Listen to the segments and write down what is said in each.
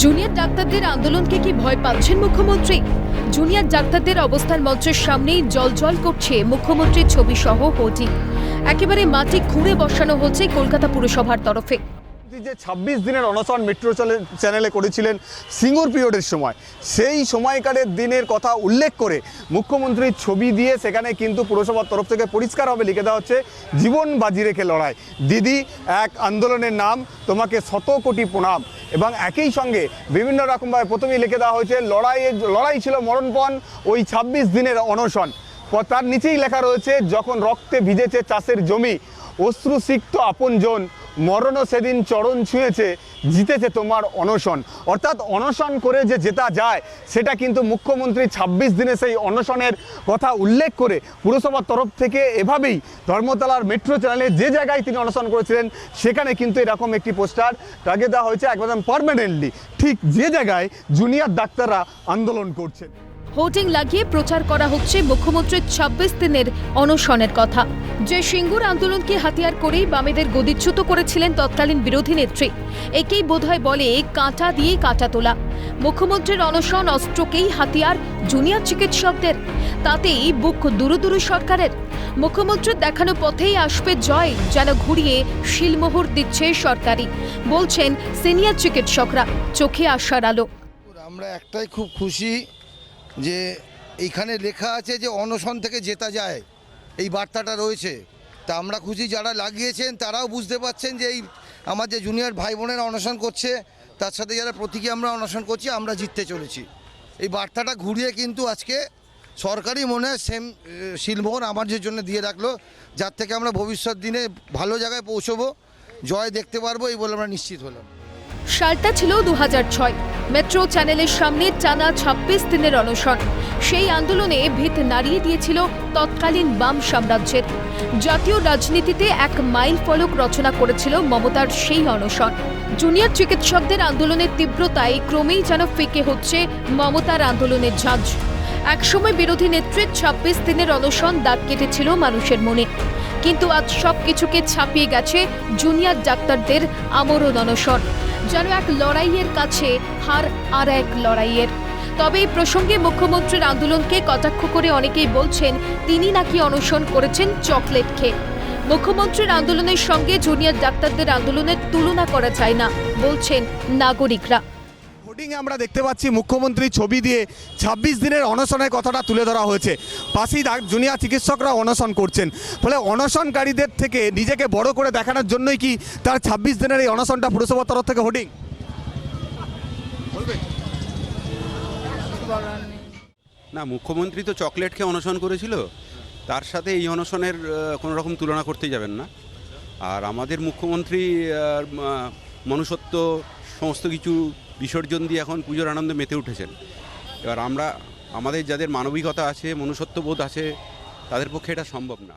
Junior ডাক্তারদের আন্দোলনকে কি ভয় পাচ্ছেন মুখ্যমন্ত্রী? জুনিয়র ডাক্তারদের অবস্থান মঞ্চের সামনেই জল করছে মুখ্যমন্ত্রীর ছবি সহ হোর্ডিং। একেবারে মাটি খুঁড়ে বসানো হচ্ছে কলকাতা পুরসভার তরফে। মোদী যে ছাব্বিশ দিনের অনশন মেট্রো চ্যানেল- করেছিলেন সিঙ্গুর পিরিয়ডের সময়, সেই সময়কারের দিনের কথা উল্লেখ করে মুখ্যমন্ত্রীর ছবি দিয়ে সেখানে কিন্তু পুরসভার তরফ থেকে পরিষ্কারভাবে লিখে দেওয়া হচ্ছে, জীবন বাজি রেখে লড়াই। দিদি, এক আন্দোলনের নাম, তোমাকে শত কোটি প্রণাম। এবং একই সঙ্গে বিভিন্ন রকমভাবে প্রথমেই লিখে দেওয়া হয়েছে লড়াইয়ের লড়াই ছিল মরণপণ, ওই ছাব্বিশ দিনের অনশন। তার নিচেই লেখা রয়েছে, যখন রক্তে ভিজেছে চাষের জমি, অশ্রুসিক্ত আপনজন মরণও সেদিন চরণ ছুঁয়েছে, জিতেছে তোমার অনশন। অর্থাৎ অনশন করে যে জেতা যায়, সেটা কিন্তু মুখ্যমন্ত্রী ছাব্বিশ দিনে সেই অনশনের কথা উল্লেখ করে পুরসভার তরফ থেকে এভাবেই ধর্মতলার মেট্রো চ্যানেলে যে জায়গায় তিনি অনশন করেছিলেন, সেখানে কিন্তু এরকম একটি পোস্টার লাগিয়ে দেওয়া হয়েছে একদম পারমানেন্টলি ঠিক যে জায়গায় জুনিয়র ডাক্তাররা আন্দোলন করছেন। হোর্ডিং লাগিয়ে প্রচার করা হচ্ছে মুখ্যমন্ত্রীর ছাব্বিশ দিনের অনশনের কথা। যে সিঙ্গুর আন্দোলনকে হাতিয়ার করেই বামেদের গদিচ্যুত করেছিলেন তৎকালীন বিরোধী নেত্রী। একেই বোধহয় বলে কাঁটা দিয়ে কাঁটা তোলা। মুখ্যমন্ত্রীর অনশন অস্ত্রকেই হাতিয়ার জুনিয়র চিকিৎসকদের। তাতেই বুক দুরু দুরু সরকারের। মুখ্যমন্ত্রীর দেখানো পথেই আসবে জয়, যেন ঘুরিয়ে শিলমোহর দিচ্ছে সরকারি বলছেন সিনিয়র চিকিৎসকরা। চোখে আসার আলো। আমরা একটাই খুব খুশি যে এইখানে লেখা আছে যে অনশন থেকে জেতা যায়। এই বার্তাটা রয়েছে। তা আমরা খুশি যারা লাগিয়েছেন, তারাও বুঝতে পারছেন যে এই আমার যে জুনিয়র ভাই বোনেরা অনশন করছে, তার সাথে যারা প্রতীকী আমরা অনশন করছি, আমরা জিততে চলেছি। এই বার্তাটা ঘুরিয়ে কিন্তু আজকে সরকারি মনে হয় সেম শিলমোহর আমাদের জন্য দিয়ে রাখল, যার থেকে আমরা ভবিষ্যৎ দিনে ভালো জায়গায় পৌঁছবো। জয় দেখতে পারব, এই বলে আমরা নিশ্চিত হলাম। সালটা ছিল দু মেট্রো চ্যানেলের সামনে টানা ছাব্বিশ দিনের অনশন। সেই আন্দোলনে ভিত নাড়িয়ে দিয়েছিল তৎকালীন বাম সাম্রাজ্যের। জাতীয় রাজনীতিতে এক মাইল ফলক রচনা করেছিল মমতার সেই অনশন। জুনিয়র চিকিৎসকদের আন্দোলনের তীব্রতায় ক্রমেই যেন ফিকে হচ্ছে মমতার আন্দোলনের ঝাঁঝ একসময় বিরোধী নেত্রীর ছাব্বিশ দিনের অনশন দাগ কেটেছিল মানুষের মনে। কিন্তু আজ সব কিছুকে ছাপিয়ে গেছে জুনিয়র ডাক্তারদের আমরণ অনশন। যেন এক লড়াইয়ের কাছে হার আর এক লড়াইয়ের। তবে এই প্রসঙ্গে মুখ্যমন্ত্রীর আন্দোলনকে কটাক্ষ করে অনেকেই বলছেন, তিনি নাকি অনশন করেছেন চকলেট খেয়ে। মুখ্যমন্ত্রীর আন্দোলনের সঙ্গে জুনিয়র ডাক্তারদের আন্দোলনের তুলনা করা যায় না, বলছেন নাগরিকরা। হোর্ডিংয়ে আমরা দেখতে পাচ্ছি মুখ্যমন্ত্রী ছবি দিয়ে ছাব্বিশ দিনের অনশনের কথাটা তুলে ধরা হয়েছে। পাশেই জুনিয়র চিকিৎসকরা অনশন করছেন। ফলে অনশনকারীদের থেকে নিজেকে বড় করে দেখানোর জন্যই কি তার ছাব্বিশ দিনের এই অনশনটা পুরসভার তরফ থেকে হোর্ডিং? না, মুখ্যমন্ত্রী তো চকলেট খেয়ে অনশন করেছিল। তার সাথে এই অনশনের কোনো রকম তুলনা করতে যাবেন না। আর আমাদের মুখ্যমন্ত্রী মনুষ্যত্ব, সমস্ত কিছু বিসর্জন দিয়ে এখন পুজোর আনন্দে মেতে উঠেছেন। এবার আমরা আমাদের যাদের মানবিকতা আছে মনুষ্যত্ববোধ আছে তাদের পক্ষে এটা সম্ভব না।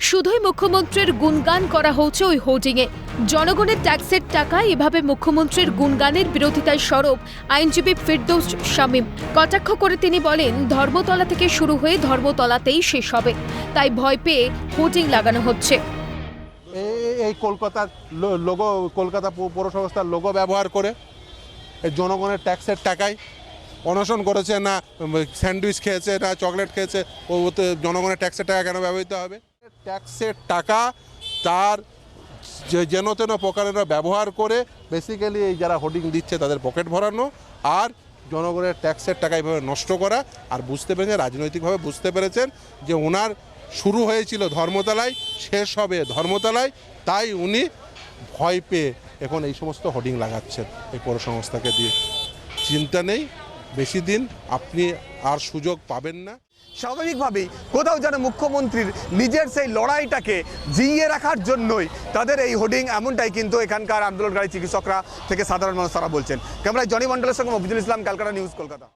শুধুই মুখ্যমন্ত্রীর গুণগান করা হচ্ছে ওই হোর্ডিংয়ে। জনগণের ট্যাক্সের টাকা এভাবে মুখ্যমন্ত্রীর গুণগানের বিরোধিতায় সরব আইনজীবী ফিরদৌস শামীম। কটাক্ষ করে তিনি বলেন ধর্মতলা থেকে শুরু হয়ে ধর্মতলাতেই শেষ হবে। তাই ভয় পেয়ে হোর্ডিং লাগানো হচ্ছে। এই- কলকাতার লোগো কলকাতা পৌরসংস্থার লোগো ব্যবহার করে জনগণের ট্যাক্সের টাকায় অনশন করেছে না স্যান্ডউইচ খেয়েছে, না চকলেট খেয়েছে ওতে জনগণের ট্যাক্সের টাকা কেন ব্যবহৃত হবে? ট্যাক্সের টাকা তার যেন তেন প্রকারের ব্যবহার করে বেসিক্যালি এই যারা হোর্ডিং দিচ্ছে তাদের পকেট ভরানো আর জনগণের ট্যাক্সের টাকা এইভাবে নষ্ট করা। আর বুঝতে পেরেছেন, রাজনৈতিকভাবে বুঝতে পেরেছেন যে ওনার শুরু হয়েছিল ধর্মতলায়, শেষ হবে ধর্মতলায়, তাই উনি ভয় পেয়ে এখন এই সমস্ত হোর্ডিং লাগাচ্ছেন এই পৌরসংস্থাকে দিয়ে। চিন্তা নেই, বেশি দিন আপনি আর সুযোগ পাবেন না। স্বাভাবিকভাবেই কোথাও যেন মুখ্যমন্ত্রীর নিজের সেই লড়াইটাকে জিইয়ে রাখার জন্যই তাদের এই হোর্ডিং এমনটাই কিন্তু এখানকার আন্দোলনকারী চিকিৎসকরা থেকে সাধারণ মানুষ তারা বলছেন। ক্যামেরায় জনি মন্ডলের সঙ্গে মফিজুল ইসলাম, ক্যালকাটা নিউজ, কলকাতা।